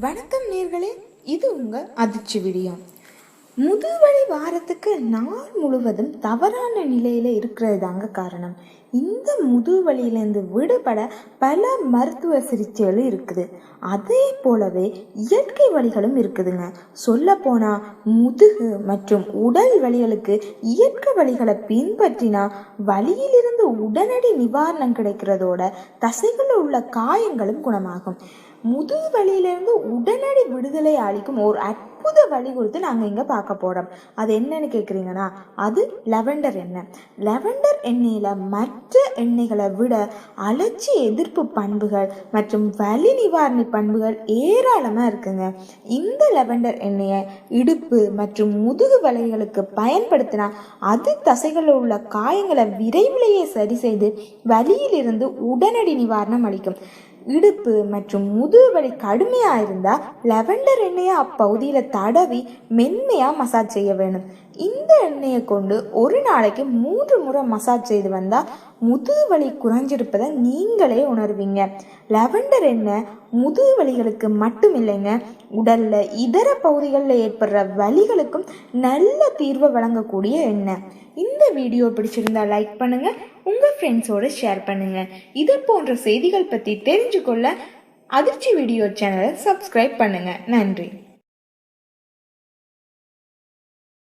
வணக்கம் நேர்களே இது உங்க அதிர்ச்சி விடியம். முதுவழி வாரத்தை நாள் முழுவதும் தவறான நிலையில் இருக்கிறது தாங்க காரணம். இந்த முதுவலியிலேருந்து விடுபட பல மருத்துவ சிகிச்சைகளும் இருக்குது. அதே போலவே இயற்கை வழிகளும் இருக்குதுங்க. சொல்லப்போனால் முதுகு மற்றும் உடல் வலிகளுக்கு இயற்கை வழிகளை பின்பற்றினா வலியிலிருந்து உடனடி நிவாரணம் கிடைக்கிறதோட தசைகளில் உள்ள காயங்களும் குணமாகும். முதுகு வலியிலிருந்து உடனடி விடுதலை அளிக்கும் ஒரு அட் வழி குறித்து நாங்கள் இங்கே பார்க்க போகிறோம் அது என்னன்னு கேட்குறீங்கன்னா அது லெவண்டர் எண்ணெய். லெவண்டர் எண்ணெயில் மற்ற எண்ணெய்களை விட அலட்சி எதிர்ப்பு பண்புகள் மற்றும் வலி நிவாரணி பண்புகள் ஏராளமாக இருக்குங்க. இந்த லெவண்டர் எண்ணெயை இடுப்பு மற்றும் முதுகு வலைகளுக்கு பயன்படுத்தினா அது தசைகளில் உள்ள காயங்களை விரைவிலேயே சரி செய்து வலியிலிருந்து உடனடி நிவாரணம் அளிக்கும். இடுப்பு மற்றும் முதுகு வலி கடுமையாக இருந்தால் லெவண்டர் எண்ணெயை அப்பகுதியில் தடவி மென்மையாக மசாஜ் செய்ய வேணும். இந்த எண்ணெயை கொண்டு ஒரு நாளைக்கு மூன்று முறை மசாஜ் செய்து வந்தால் முதுகு வலி குறைஞ்சிருப்பதை நீங்களே உணர்வீங்க. லெவண்டர் எண்ணெய் முதுகு வலிகளுக்கு மட்டும் இல்லைங்க உடலில் இதர பகுதிகளில் ஏற்படுற வலிகளுக்கும் நல்ல தீர்வை வழங்கக்கூடிய எண்ணெய். இந்த வீடியோ பிடிச்சிருந்தா லைக் பண்ணுங்க உங்க ஃப்ரெண்ட்ஸோட ஷேர் பண்ணுங்க. இது போன்ற செய்திகள் பற்றி தெரிஞ்சுக்கொள்ள அதிர்ச்சி வீடியோ சேனலை சப்ஸ்கிரைப் பண்ணுங்க. நன்றி.